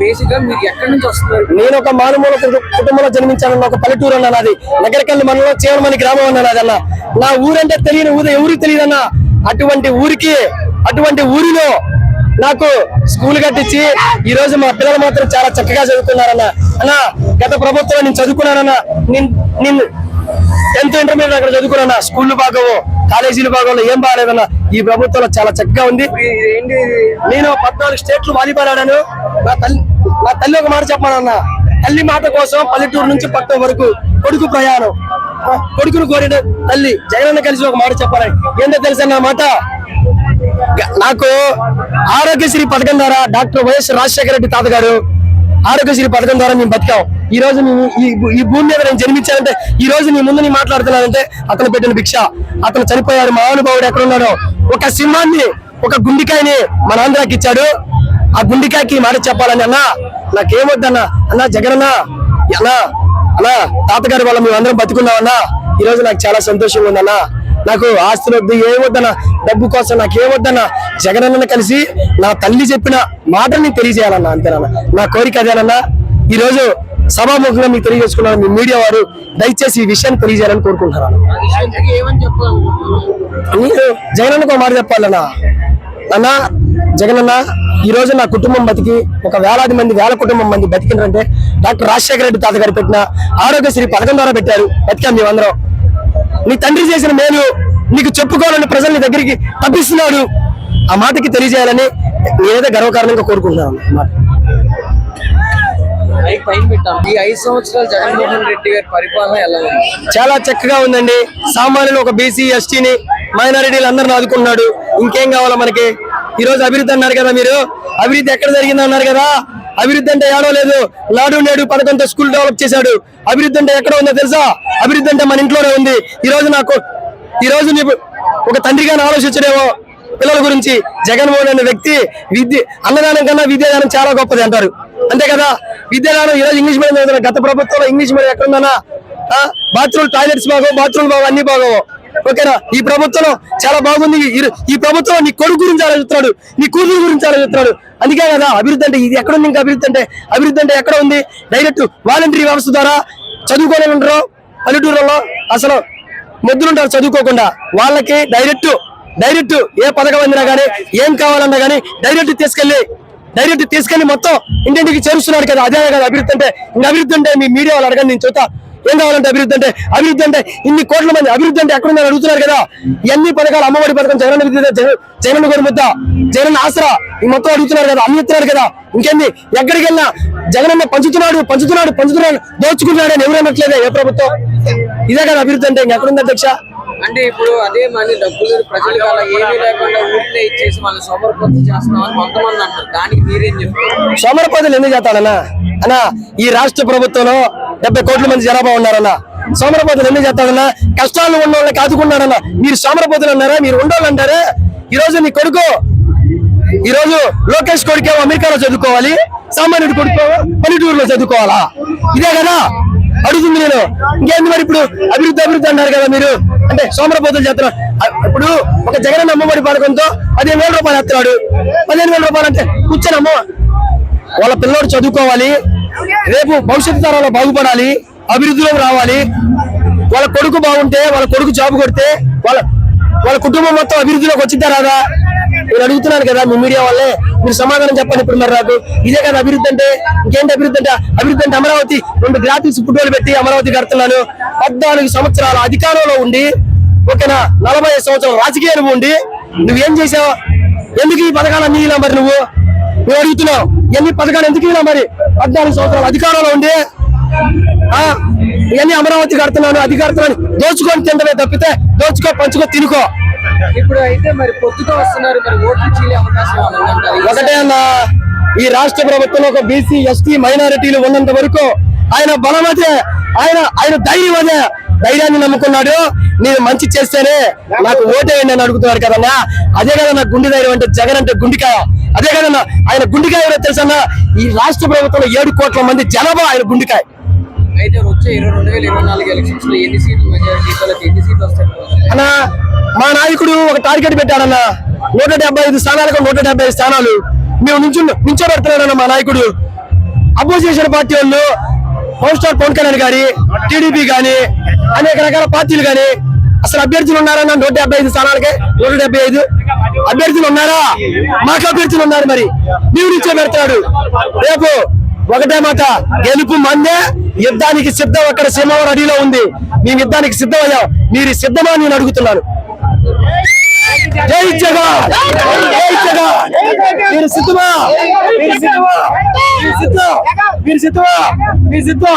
బేసిక్గా మీరు ఎక్కడి నుంచి వస్తున్నారు? నేను ఒక మారుమూల కుటుంబంలో జన్మించానన్న ఒక పల్లెటూరు అన్న నాది. నగరకల్లి మనలో చేవలమని గ్రామం అన్న నాది అన్న. నా ఊరంటే తెలియని ఊరు ఎవరికి తెలియదన్న అటువంటి ఊరికి అటువంటి ఊరిలో నాకు స్కూల్ కట్టించి ఈ రోజు మా పిల్లలు మాత్రం చాలా చక్కగా చదువుకున్నారన్న అన్న గత ప్రభుత్వం నేను చదువుకున్నానన్న. నిన్- నిన్ను టెన్త్ ఇంటర్మీడియట్ అక్కడ చదువుకున్నా స్కూల్ బాగోవు కాలేజీలు బాగోవు ఏం బాగాలేదన్నా. ఈ ప్రభుత్వంలో చాలా చక్కగా ఉంది. నేను పద్నాలుగు స్టేట్లు వాలీబాల్ ఆడాను నా తల్లి నా తల్లి ఒక మాట చెప్పానన్న తల్లి మాట కోసం పల్లెటూరు నుంచి పట్టణం వరకు కొడుకు ప్రయాణం. కొడుకును కోరిన తల్లి జగనన్న కలిసి ఒక మాట చెప్పాలని. ఏంటో తెలుసన్న మాట? నాకు ఆరోగ్యశ్రీ పథకం ద్వారా డాక్టర్ వైఎస్ రాజశేఖర రెడ్డి తాత గారు ఆరోగ్యశ్రీ పథకం ద్వారా మేము బతికాం. ఈ రోజు మేము ఈ భూమి మీద నేను జన్మించానంటే ఈ రోజు నీ ముందు నేను మాట్లాడుతున్నానంటే అతను పెట్టిన భిక్ష. అతను చనిపోయాడు మహానుభావుడు ఎక్కడ ఉన్నాడో ఒక సింహాన్ని ఒక గుండికాయని మన ఆంధ్రాకి ఇచ్చాడు. ఆ గుండికాయకి మాట చెప్పాలని అన్నా నాకేమొద్దన్నా అన్నా జగనన్న అన్నా అన్నా తాతగారి వల్ల మేము అందరం బతుకున్నామన్నా ఈరోజు నాకు చాలా సంతోషంగా ఉందన్నా. నాకు ఆస్తులు వద్దు ఏమొద్దన్నా డబ్బు కోసం నాకు ఏమొద్దన్నా జగనన్న కలిసి నా తల్లి చెప్పిన మాటని తెలియజేయాలన్నా అంతేనన్నా నా కోరిక అదేనన్నా? ఈరోజు సభాముఖంగా మీకు తెలియజేసుకున్నాను మీ మీడియా వారు దయచేసి ఈ విషయాన్ని తెలియజేయాలని కోరుకుంటున్నాను. చెప్పాలి మీరు జగనన్నకు మాట చెప్పాలన్నా. అన్న జగనన్న ఈ రోజు నా కుటుంబం బతికి ఒక వేలాది మంది వేల కుటుంబం మంది బతికినారంటే డాక్టర్ రాజశేఖర రెడ్డి తాత గారు పెట్టిన ఆరోగ్యశ్రీ పథకం ద్వారా పెట్టారు. బతికాం మేమందరం. నీ తండ్రి చేసిన మేలు నీకు చెప్పుకోవాలని ప్రజల్ని దగ్గరికి తప్పిస్తున్నాడు. ఆ మాటకి తెలియజేయాలని నేనేదో గర్వకారణంగా కోరుకుంటున్నాను అన్నమాట ఈ ఐదు సంవత్సరాలు జగన్మోహన్ రెడ్డి గారి పరిపాలన ఎలా ఉంది? చాలా చక్కగా ఉందండి. సామాన్యులు ఒక బీసీ ఎస్టీని మైనారిటీలు అందరిని ఆదుకున్నాడు ఇంకేం కావాలా మనకి? ఈ రోజు అభివృద్ధి అన్నారు కదా మీరు? అభివృద్ధి ఎక్కడ జరిగింది అన్నారు కదా? అభివృద్ధి అంటే ఏడో లేదు. నాడు నేడు పథకంతో స్కూల్ డెవలప్ చేశాడు. అభివృద్ధి అంటే ఎక్కడ ఉందో తెలుసా? అభివృద్ధి అంటే మన ఇంట్లోనే ఉంది. ఈ రోజు నాకు ఈ రోజు నీకు ఒక తండ్రిగా ఆలోచించడేమో పిల్లల గురించి. జగన్మోహన్ అనే వ్యక్తి విద్య అన్నదానం కన్నా విద్యాదానం చాలా గొప్పది అంటారు. అంతే కదా? విద్యాలయం ఈరోజు ఇంగ్లీష్ మీడియం చదువుతున్నారు. గత ప్రభుత్వంలో ఇంగ్లీష్ మీడియం ఎక్కడుందన్నా? బాత్రూమ్ టాయిలెట్స్ బాగో బాత్రూమ్ బాగో అన్ని బాగో ఓకేనా? ఈ ప్రభుత్వంలో చాలా బాగుంది. ఈ- ప్రభుత్వం నీ కొడుకు గురించి ఆలోచిస్తున్నాడు. నీ కూతురు గురించి ఆలోచిస్తున్నాడు. అందుకే కదా అభివృద్ధి అంటే ఇది ఎక్కడ ఉంది ఇంకా అభివృద్ధి అంటే? అభివృద్ధి అంటే ఎక్కడ ఉంది? డైరెక్ట్ వాలంటరీ వ్యవస్థ ద్వారా చదువుకోలేని ఉంటారు పల్లెటూరులో అసలు మొద్దులుంటారు చదువుకోకుండా. వాళ్ళకి డైరెక్ట్ డైరెక్ట్ ఏ పథకం అందినా కానీ ఏం కావాలన్నా కానీ డైరెక్ట్ తీసుకెళ్ళి డైరెక్ట్ తీసుకెళ్ళి మొత్తం ఇంటింటికి చేరుస్తున్నాడు కదా. అదే కదా అభివృద్ధి అంటే. ఇంకా అభివృద్ధి అంటే మీ మీడియా వాళ్ళు అడగండి నేను చూస్తా ఏం కావాలంటే అభివృద్ధి అంటే? అభివృద్ధి అంటే ఇన్ని కోట్ల మంది అభివృద్ధి అంటే ఎక్కడుందని అడుగుతున్నారు కదా. ఎన్ని పథకాలు అమ్మఒడి పథకం జగన్ జగన్ గోరు ముద్ద జగన్ ఆసరా ఈ మొత్తం అడుగుతున్నారు కదా. అన్ని కదా. ఇంకేంది? ఎక్కడికి వెళ్ళినా జగనన్న పంచుతున్నాడు పంచుతున్నాడు పంచుతున్నాడు దోచుకుంటున్నాడు అని ఎవరనట్లేదే ఏ ప్రభుత్వం? ఇదే కదా అభివృద్ధి అంటే. ఇంకెక్కడుంది అధ్యక్ష? అంటే ఇప్పుడు అదే మనీ డబ్బులు ప్రజలకు అలా ఏమీ లేకుండా ఊరికే ఇచ్చేసి మన సోమరపతి చేస్తున్నామని కొంతమంది అంటారు. దానికి మీరేం చెప్తారు? సోమరపతులు ఎందుకు చేస్తాడన్నా అన్నా ఈ రాష్ట్ర ప్రభుత్వంలో డెబ్బై కోట్ల మంది జనాభా ఉన్నారన్నా. సోమరపతులు ఎందుకు చేస్తాడన్నా కష్టాలు ఉన్న వాళ్ళకి ఆదుకున్నాడన్నా మీరు సోమరపతులు అన్నారా? మీరు ఉండోళ్ళు అంటారా? ఈ రోజు నీ కొడుకు ఈ రోజు లోకేష్ కొడుకే అమెరికాలో చదువుకోవాలి సామాన్యుడు కొడుకు పల్లెటూరులో చదువుకోవాలా? ఇదే కదా? అడుగుతుంది నేను. ఇంకేంది మరి ఇప్పుడు? అభివృద్ధి అభివృద్ధి అన్నారు కదా మీరు. అంటే సోమరపోతులు చేస్తున్నారు ఇప్పుడు ఒక జగన్ అమ్మఒడి పథకంతో పదిహేను వేల రూపాయలు ఎత్తున్నాడు పదిహేను వేల రూపాయలు అంటే కూర్చొని అమ్మ వాళ్ళ పిల్లోడు చదువుకోవాలి. రేపు భవిష్యత్తు తరాలు బాగుపడాలి. అభివృద్ధిలో రావాలి. వాళ్ళ కొడుకు బాగుంటే వాళ్ళ కొడుకు జాబ్ కొడితే వాళ్ళ వాళ్ళ కుటుంబం మొత్తం అభివృద్ధిలోకి వచ్చిందా రాదా? నేను అడుగుతున్నాను కదా మీ మీడియా వాళ్ళే మీరు సమాధానం చెప్పండి ఇప్పుడు మరి నాకు. ఇదే కదా అభివృద్ధి అంటే ఇంకేంటి అభివృద్ధి అంటే? అభివృద్ధి అంటే అమరావతి. రెండు గ్రాఫిక్స్ ఫుట్బాల్ పెట్టి అమరావతి కడుతున్నాను. పద్నాలుగు సంవత్సరాల అధికారంలో ఉండి ఓకేనా? నలభై సంవత్సరాల రాజకీయ అనుభవం ఉండి నువ్వేం చేసావు? ఎందుకు ఈ పథకాలన్నీ ఇలా మరి నువ్వు? నువ్వు అడుగుతున్నావు. ఎన్ని పథకాలు ఎందుకు ఇలా మరి? పద్నాలుగు సంవత్సరాల అధికారంలో ఉండి ఆ? ఇవన్నీ అమరావతి కడుతున్నాను అది కడుతున్నాను. దోచుకొని తినడమే తప్పితే దోచుకో పంచుకో తినుకో. ఇప్పుడు అయితే మరి పొత్తుతో వస్తున్నారు మరి ఓట్లు చీలే అవకాశం ఒకటే అన్న ఈ రాష్ట్ర ప్రభుత్వంలో ఒక బీసీ ఎస్టీ మైనారిటీలు ఉన్నంత వరకు ఆయన బలం అదే ఆయన ఆయన ధైర్యం అదే ధైర్యాన్ని నమ్ముకున్నాడు. నేను మంచి చేస్తేనే నాకు ఓటేయండి అని అడుగుతున్నారు కదన్నా. అదే కదా నా గుండె ధైర్యం అంటే జగన్ అంటే గుండికాయ. అదే కదన్నా ఆయన గుండికాయ ఎవరో తెలుసన్నా? ఈ రాష్ట్ర ప్రభుత్వంలో ఏడు కోట్ల మంది జనాభా ఆయన గుండికాయ. అయితే వచ్చే ఇరవై రెండు వేల ఇరవై నాలుగు ఎలక్షన్స్లో ఎన్ని సీట్లు మెజారిటీ ఎన్ని సీట్లు వస్తాయి? అన్న మా నాయకుడు ఒక టార్గెట్ పెట్టాడన్న. నూట డెబ్బై ఐదు స్థానాలకు నూట డెబ్బై ఐదు స్థానాలు. మేము నుంచి నించోబెడుతున్నాడన్న మా నాయకుడు. అపోజిషన్ పార్టీ వాళ్ళు పవర్ స్టార్ పవన్ కళ్యాణ్ గారి టీడీపీ గాని అనేక రకాల పార్టీలు గాని అసలు అభ్యర్థులు ఉన్నారన్న నూట డెబ్బై ఐదు స్థానాలకే నూట డెబ్బై ఐదు. అభ్యర్థులు ఉన్నారా? మాకు అభ్యర్థులు ఉన్నారు మరి. నీవు నిచ్చే పెడతాడు రేపు ఒకటే మాట గెలుపు మందే యుద్ధానికి సిద్ధం అక్కడ సింహం అడిలో ఉంది. మేము యుద్ధానికి సిద్ధమయ్యాం. మీరు సిద్ధమా నేను అడుగుతున్నాను. జై జగన్! జై జగన్! మీరు సిద్ధమా? మీరు సిద్ధమా? మీరు మీరు సిద్ధమా? మీరు సిద్ధం?